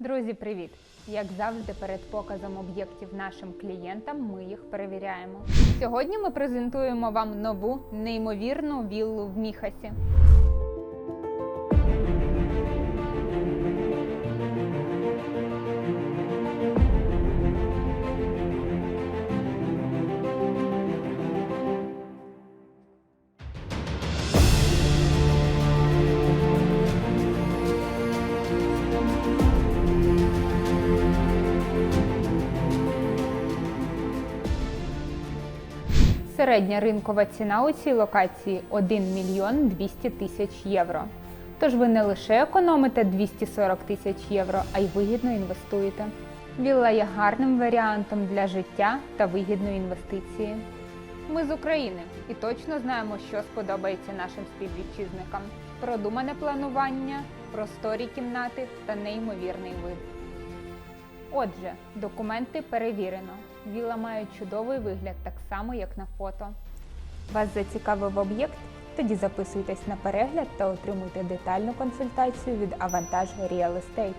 Друзі, привіт! Як завжди, перед показом об'єктів нашим клієнтам ми їх перевіряємо. Сьогодні ми презентуємо вам нову неймовірну віллу в Міхасі. Середня ринкова ціна у цій локації 1 мільйон 200 тисяч євро. Тож ви не лише економите 240 тисяч євро, а й вигідно інвестуєте. Вілла є гарним варіантом для життя та вигідної інвестиції. Ми з України і точно знаємо, що сподобається нашим співвітчизникам: продумане планування, просторі кімнати та неймовірний вид. Отже, документи перевірено. Віла має чудовий вигляд, так само як на фото. Вас зацікавив об'єкт? Тоді записуйтесь на перегляд та отримуйте детальну консультацію від Avantage Real Estate.